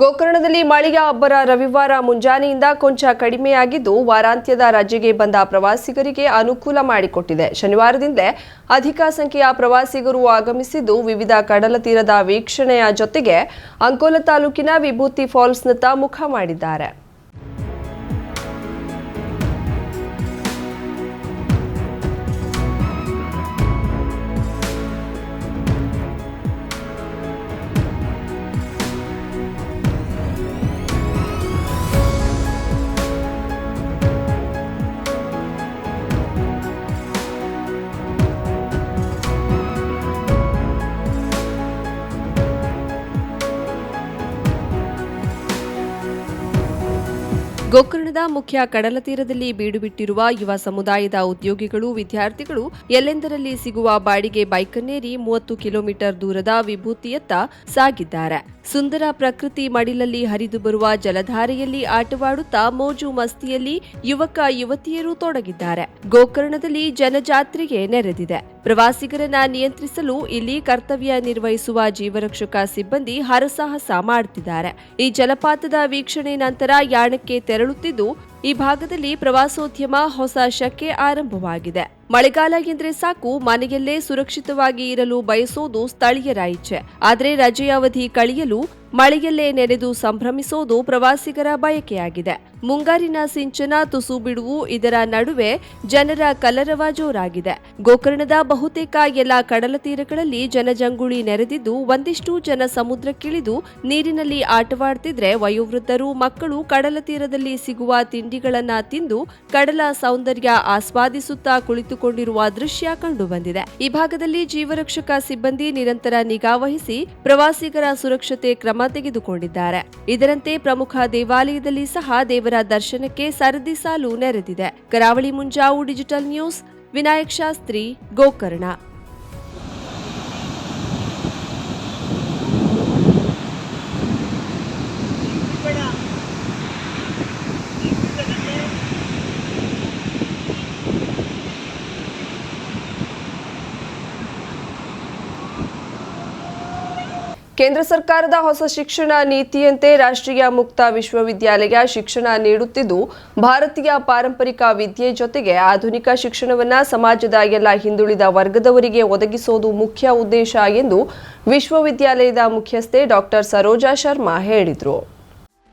ಗೋಕರ್ಣದಲ್ಲಿ ಮಳೆಯ ಅಬ್ಬರ ರವಿವಾರ ಮುಂಜಾನೆಯಿಂದ ಕೊಂಚ ಕಡಿಮೆಯಾಗಿದ್ದು ವಾರಾಂತ್ಯದ ರಾಜ್ಯಗೆ ಬಂದ ಪ್ರವಾಸಿಗರಿಗೆ ಅನುಕೂಲ ಮಾಡಿಕೊಟ್ಟಿದೆ. ಶನಿವಾರದಿಂದಲೇ ಅಧಿಕ ಸಂಖ್ಯೆಯ ಪ್ರವಾಸಿಗರು ಆಗಮಿಸಿದ್ದು ವಿವಿಧ ಕಡಲ ತೀರದ ವೀಕ್ಷಣೆಯ ಜೊತೆಗೆ ಅಂಕೋಲ ತಾಲೂಕಿನ ವಿಭೂತಿ ಫಾಲ್ಸ್ನತ್ತ ಮುಖ ಮಾಡಿದ್ದಾರೆ. Goku ಗೋಕರ್ಣದ ಮುಖ್ಯ ಕಡಲ ತೀರದಲ್ಲಿ ಬೀಡುಬಿಟ್ಟಿರುವ ಯುವ ಸಮುದಾಯದ ಉದ್ಯೋಗಿಗಳು, ವಿದ್ಯಾರ್ಥಿಗಳು ಎಲ್ಲೆಂದರಲ್ಲಿ ಸಿಗುವ ಬಾಡಿಗೆ ಬೈಕನ್ನೇರಿ ಮೂವತ್ತು ಕಿಲೋಮೀಟರ್ ದೂರದ ವಿಭೂತಿಯತ್ತ ಸಾಗಿದ್ದಾರೆ. ಸುಂದರ ಪ್ರಕೃತಿ ಮಡಿಲಲ್ಲಿ ಹರಿದು ಬರುವ ಜಲಧಾರೆಯಲ್ಲಿ ಆಟವಾಡುತ್ತಾ ಮೋಜು ಮಸ್ತಿಯಲ್ಲಿ ಯುವಕ, ಯುವತಿಯರು ತೊಡಗಿದ್ದಾರೆ. ಗೋಕರ್ಣದಲ್ಲಿ ಜನಜಾತ್ರೆಗೆ ನೆರೆದಿದೆ. ಪ್ರವಾಸಿಗರನ್ನ ನಿಯಂತ್ರಿಸಲು ಇಲ್ಲಿ ಕರ್ತವ್ಯ ನಿರ್ವಹಿಸುವ ಜೀವರಕ್ಷಕ ಸಿಬ್ಬಂದಿ ಹರಸಾಹಸ ಮಾಡುತ್ತಿದ್ದಾರೆ ಈ ಜಲಪಾತದ ವೀಕ್ಷಣೆ ನಂತರ ಯಾಣಕ್ಕೆ ತೆರಳುತ್ತಿದ್ದು ಈ ಭಾಗದಲ್ಲಿ ಪ್ರವಾಸೋದ್ಯಮ ಹೊಸ ಶಕೆ ಆರಂಭವಾಗಿದೆ. ಮಳೆಗಾಲ ಎಂದ್ರೆ ಸಾಕು, ಮನೆಯಲ್ಲೇ ಸುರಕ್ಷಿತವಾಗಿ ಇರಲು ಬಯಸೋದು ಸ್ಥಳೀಯರ ಇಚ್ಛೆ. ಆದರೆ ರಜೆಯ ಅವಧಿ ಕಳೆಯಲು ಮಳೆಯಲ್ಲೇ ನೆನೆದು ಸಂಭ್ರಮಿಸೋದು ಪ್ರವಾಸಿಗರ ಬಯಕೆಯಾಗಿದೆ. ಮುಂಗಾರಿನ ಸಿಂಚನ, ತುಸು ಬಿಡುವು ಇದರ ನಡುವೆ ಜನರ ಕಲರವ ಜೋರಾಗಿದೆ. ಗೋಕರ್ಣದ ಬಹುತೇಕ ಎಲ್ಲ ಕಡಲ ತೀರಗಳಲ್ಲಿ ಜನಜಂಗುಳಿ ನೆರೆದಿದ್ದು, ಒಂದಿಷ್ಟು ಜನ ಸಮುದ್ರಕ್ಕಿಳಿದು ನೀರಿನಲ್ಲಿ ಆಟವಾಡ್ತಿದ್ರೆ ವಯೋವೃದ್ಧರು, ಮಕ್ಕಳು ಕಡಲ ತೀರದಲ್ಲಿ ಸಿಗುವ ತಿಂಡಿಗಳನ್ನ ತಿಂದು ಕಡಲ ಸೌಂದರ್ಯ ಆಸ್ವಾದಿಸುತ್ತಾ ಕುಳಿತುಕೊಂಡಿರುವ ದೃಶ್ಯ ಕಂಡುಬಂದಿದೆ. ಈ ಭಾಗದಲ್ಲಿ ಜೀವರಕ್ಷಕ ಸಿಬ್ಬಂದಿ ನಿರಂತರ ನಿಗಾ ವಹಿಸಿ ಪ್ರವಾಸಿಗರ ಸುರಕ್ಷತೆ ಕ್ರಮ ತೆಗೆದುಕೊಂಡಿದ್ದಾರೆ. ಇದರಂತೆ ಪ್ರಮುಖ ದೇವಾಲಯದಲ್ಲಿ ಸಹ ದೇವರ ದರ್ಶನಕ್ಕೆ ಸರದಿ ಸಾಲು ನೆರೆದಿದೆ. Karavali Munjavu digital news, Vinayak Shastri, Gokarna. ಕೇಂದ್ರ ಸರ್ಕಾರದ ಹೊಸ ಶಿಕ್ಷಣ ನೀತಿಯಂತೆ ರಾಷ್ಟ್ರೀಯ ಮುಕ್ತ ವಿಶ್ವವಿದ್ಯಾಲಯ ಶಿಕ್ಷಣ ನೀಡುತ್ತಿದ್ದು, ಭಾರತೀಯ ಪಾರಂಪರಿಕ ವಿದ್ಯೆ ಜೊತೆಗೆ ಆಧುನಿಕ ಶಿಕ್ಷಣವನ್ನು ಸಮಾಜದ ಎಲ್ಲ ಹಿಂದುಳಿದ ವರ್ಗದವರಿಗೆ ಒದಗಿಸೋದು ಮುಖ್ಯ ಉದ್ದೇಶ ಎಂದು ವಿಶ್ವವಿದ್ಯಾಲಯದ ಮುಖ್ಯಸ್ಥೆ ಡಾಕ್ಟರ್ ಸರೋಜಾ ಶರ್ಮಾ ಹೇಳಿದರು.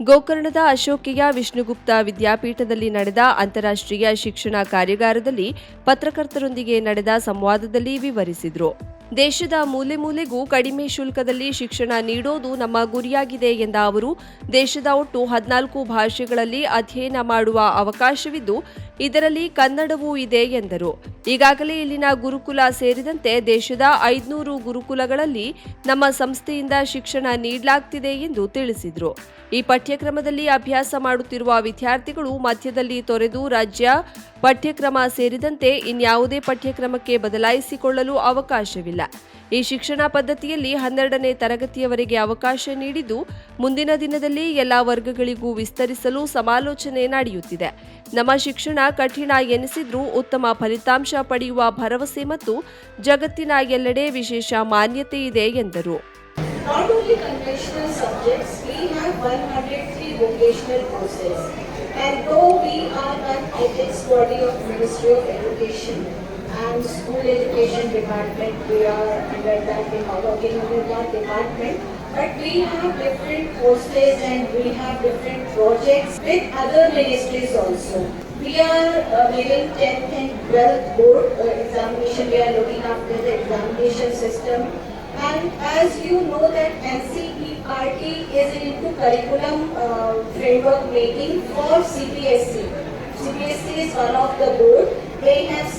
ಗೋಕರ್ಣದ ಅಶೋಕಿಯ ವಿಷ್ಣುಗುಪ್ತ ವಿದ್ಯಾಪೀಠದಲ್ಲಿ ನಡೆದ ಅಂತಾರಾಷ್ಟ್ರೀಯ ಶಿಕ್ಷಣ ಕಾರ್ಯಾಗಾರದಲ್ಲಿ ಪತ್ರಕರ್ತರೊಂದಿಗೆ ನಡೆದ ಸಂವಾದದಲ್ಲಿ ವಿವರಿಸಿದರು. ದೇಶದ ಮೂಲೆ ಮೂಲೆಗೂ ಕಡಿಮೆ ಶುಲ್ಕದಲ್ಲಿ ಶಿಕ್ಷಣ ನೀಡೋದು ನಮ್ಮ ಗುರಿಯಾಗಿದೆ ಎಂದ ಅವರು, ದೇಶದ ಒಟ್ಟು ಹದಿನಾಲ್ಕು ಭಾಷೆಗಳಲ್ಲಿ ಅಧ್ಯಯನ ಮಾಡುವ ಅವಕಾಶವಿದ್ದು, ಇದರಲ್ಲಿ ಕನ್ನಡವೂ ಇದೆ ಎಂದರು. ಈಗಾಗಲೇ ಇಲ್ಲಿನ ಗುರುಕುಲ ಸೇರಿದಂತೆ ದೇಶದ ಐದುನೂರು ಗುರುಕುಲಗಳಲ್ಲಿ ನಮ್ಮ ಸಂಸ್ಥೆಯಿಂದ ಶಿಕ್ಷಣ ನೀಡಲಾಗ್ತಿದೆ ಎಂದು ತಿಳಿಸಿದರು. ಈ ಪಠ್ಯಕ್ರಮದಲ್ಲಿ ಅಭ್ಯಾಸ ಮಾಡುತ್ತಿರುವ ವಿದ್ಯಾರ್ಥಿಗಳು ಮಧ್ಯದಲ್ಲಿ ತೊರೆದು ರಾಜ್ಯ ಪಠ್ಯಕ್ರಮ ಸೇರಿದಂತೆ ಇನ್ಯಾವುದೇ ಪಠ್ಯಕ್ರಮಕ್ಕೆ ಬದಲಾಯಿಸಿಕೊಳ್ಳಲು ಅವಕಾಶವಿಲ್ಲ. ಈ ಶಿಕ್ಷಣ ಪದ್ಧತಿಯಲ್ಲಿ ಹನ್ನೆರಡನೇ ತರಗತಿಯವರೆಗೆ ಅವಕಾಶ ನೀಡಿದ್ದು ಮುಂದಿನ ದಿನದಲ್ಲಿ ಎಲ್ಲ ವರ್ಗಗಳಿಗೂ ವಿಸ್ತರಿಸಲು ಸಮಾಲೋಚನೆ ನಡೆಯುತ್ತಿದೆ. ನಮ್ಮ ಶಿಕ್ಷಣ ಕಠಿಣ ಎನಿಸಿದ್ರೂ ಉತ್ತಮ ಫಲಿತಾಂಶ ಪಡೆಯುವ ಭರವಸೆ ಮತ್ತು ಜಗತ್ತಿನ ಎಲ್ಲೆಡೆ ವಿಶೇಷ ಮಾನ್ಯತೆ ಇದೆ ಎಂದರು. Not conventional subjects, we have 103 vocational courses. And though we are an ethics body of Ministry of Education and School Education Department, we are under that, working under that department. But we have different courses and we have different projects with other ministries also. We are uh, giving 10th and 12th board uh, examination, we are looking after the examination system. And as you know that NCERT is into curriculum uh, framework making for CBSE. CBSE is one of the board. They have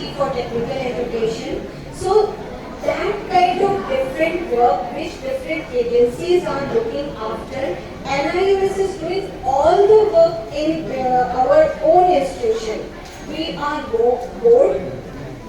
CIET for technical education. So that kind of different work which different agencies are looking after. NIUS is doing all the work in uh, our own institution. We are bo- board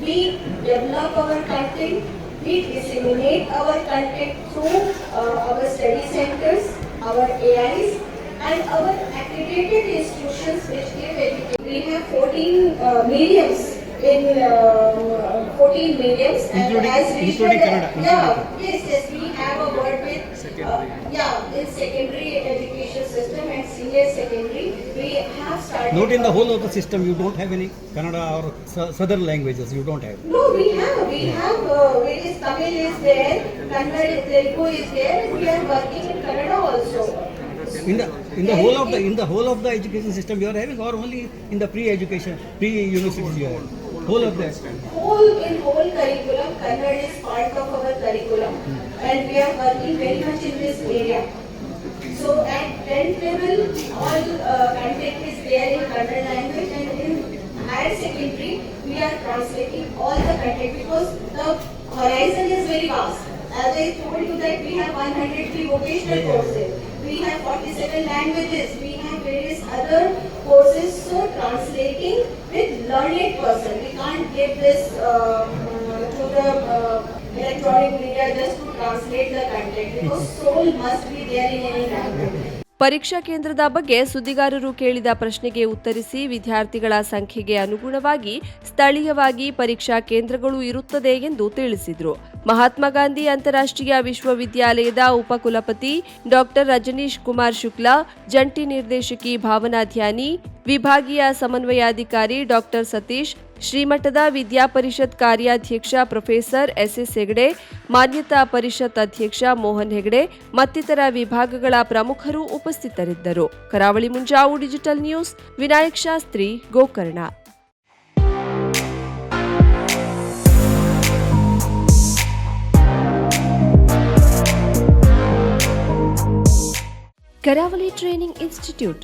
we develop our content, we disseminate our content through uh, our study centers, our AIs, and our accredited institutions which give education. We have 14 uh, mediums in uh, 14 mediums. and Including- as we including should- Kannada, Yeah, yes, yes, we have a word with, uh, yeah, in secondary education system and senior secondary, we have started. Not in the whole of the system, you don't have any Kannada or sou- southern languages, you don't have. No, we have, we have, uh, various Tamil is there, Kannada, Telugu is there, and we are working in Kannada also. In the, in the whole of the, in the whole of the education system you are having or only in the pre-education, pre-university you are having? Whole of that. Whole, in whole curriculum, Kannada is part of our curriculum, and we are working very much in this area. So at tenth level, all uh, content is there in Kannada language, and in higher secondary, we are translating all the content because the horizon is very vast. As I told you that we have one hundred three vocational courses, we have forty-seven languages, we have various other courses, so translating with learned person, we can't give this uh, to the uh, electronic media just to translate the content, because soul must be there in any language. ಪರೀಕ್ಷಾ ಕೇಂದ್ರದ ಬಗ್ಗೆ ಸುದ್ದಿಗಾರರು ಕೇಳಿದ ಪ್ರಶ್ನೆಗೆ ಉತ್ತರಿಸಿ ವಿದ್ಯಾರ್ಥಿಗಳ ಸಂಖ್ಯೆಗೆ ಅನುಗುಣವಾಗಿ ಸ್ಥಳೀಯವಾಗಿ ಪರೀಕ್ಷಾ ಕೇಂದ್ರಗಳು ಇರುತ್ತದೆ ಎಂದು ತಿಳಿಸಿದರು. ಮಹಾತ್ಮ ಗಾಂಧಿ ಅಂತಾರಾಷ್ಟ್ರೀಯ ವಿಶ್ವವಿದ್ಯಾಲಯದ ಉಪಕುಲಪತಿ ಡಾಕ್ಟರ್ ರಜನೀಶ್ ಕುಮಾರ್ ಶುಕ್ಲಾ, ಜಂಟಿ ನಿರ್ದೇಶಕಿ ಭಾವನಾ ಧ್ಯಾನಿ, ವಿಭಾಗೀಯ ಸಮನ್ವಯಾಧಿಕಾರಿ ಡಾಕ್ಟರ್ ಸತೀಶ್ ಶ್ರೀಮಠದ ವಿದ್ಯಾಪರಿಷತ್ ಕಾರ್ಯಾಧ್ಯಕ್ಷ ಪ್ರೊಫೆಸರ್ ಎಸ್ಎಸ್ ಹೆಗಡೆ, ಮಾನ್ಯತಾ ಪರಿಷತ್ ಅಧ್ಯಕ್ಷ ಮೋಹನ್ ಹೆಗಡೆ, ಮತ್ತಿತರ ವಿಭಾಗಗಳ ಪ್ರಮುಖರು ಉಪಸ್ಥಿತರಿದ್ದರು. Karavali Munjavu digital news, Vinayak Shastri, Gokarna. Karavali training institute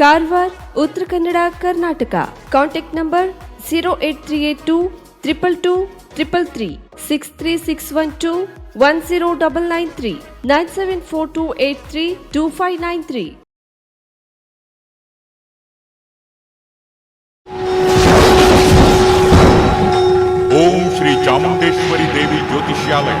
Karwar Uttara Kannada Karnataka contact number zero eight three eight two triple two triple three six three six one two one zero double nine three nine seven four two eight three two five nine three Om Shri Chamundeshwari Devi ಜ್ಯೋತಿಷ್ಯಾಲಯ